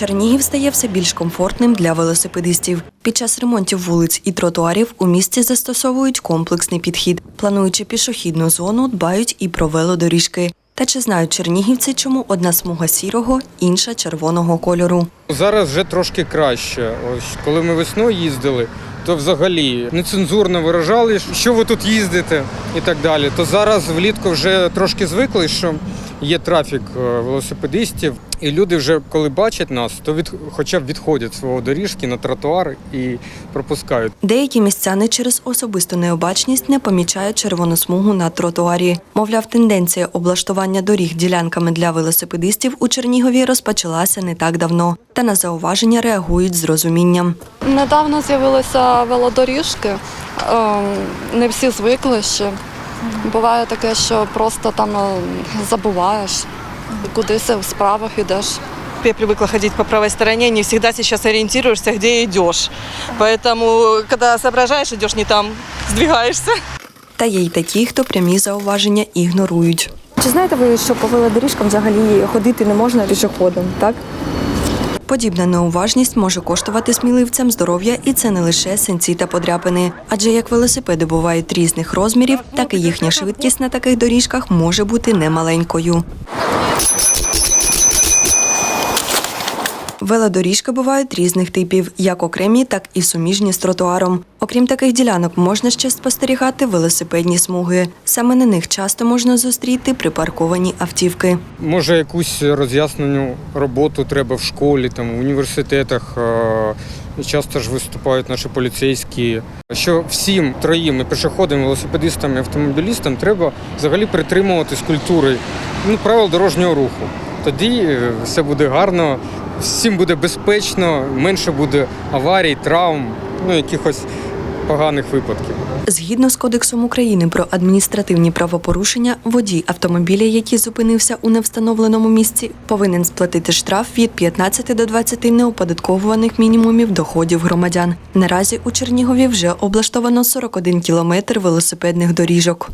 Чернігів стає все більш комфортним для велосипедистів. Під час ремонтів вулиць і тротуарів у місті застосовують комплексний підхід. Плануючи пішохідну зону, дбають і про велодоріжки. Та чи знають чернігівці, чому одна смуга сірого, інша червоного кольору? Зараз вже трошки краще. Ось коли ми весною їздили, то взагалі нецензурно виражали, що ви тут їздите і так далі. То зараз влітку вже трошки звикли, що є трафік е, велосипедистів, і люди вже коли бачать нас, то від, хоча б відходять свого доріжки на тротуар і пропускають. Деякі містяни через особисту необачність не помічають червону смугу на тротуарі. Мовляв, тенденція облаштування доріг ділянками для велосипедистів у Чернігові розпочалася не так давно, та на зауваження реагують з розумінням. Недавно з'явилися велодоріжки. Ем, Не всі звикли ще. Буває таке, що просто там е, забуваєш, кудись в справах ідеш. Я привыкла ходить по правой стороне, не всегда сейчас ориентируешься, где идешь. Поэтому, когда соображаешь, идешь не там, сдвигаешься. Та є й такі, хто прямі зауваження ігнорують. Чи знаєте ви, що по велодоріжкам взагалі ходити не можна пішоходом, так? Подібна неуважність може коштувати сміливцям здоров'я, і це не лише синці та подряпини. Адже як велосипеди бувають різних розмірів, так і їхня швидкість на таких доріжках може бути немаленькою. Велодоріжки бувають різних типів, як окремі, так і суміжні з тротуаром. Окрім таких ділянок, можна ще спостерігати велосипедні смуги. Саме на них часто можна зустріти припарковані автівки. Може, якусь роз'яснену роботу треба в школі, там, в університетах. Часто ж виступають наші поліцейські. Що всім троїм і пішоходам, і велосипедистам і автомобілістам треба взагалі притримуватись культури ну, правил дорожнього руху. Тоді е, все буде гарно, всім буде безпечно, менше буде аварій, травм, ну якихось поганих випадків. Згідно з Кодексом України про адміністративні правопорушення, водій автомобіля, який зупинився у невстановленому місці, повинен сплатити штраф від 15 до 20 неоподатковуваних мінімумів доходів громадян. Наразі у Чернігові вже облаштовано 41 кілометр велосипедних доріжок.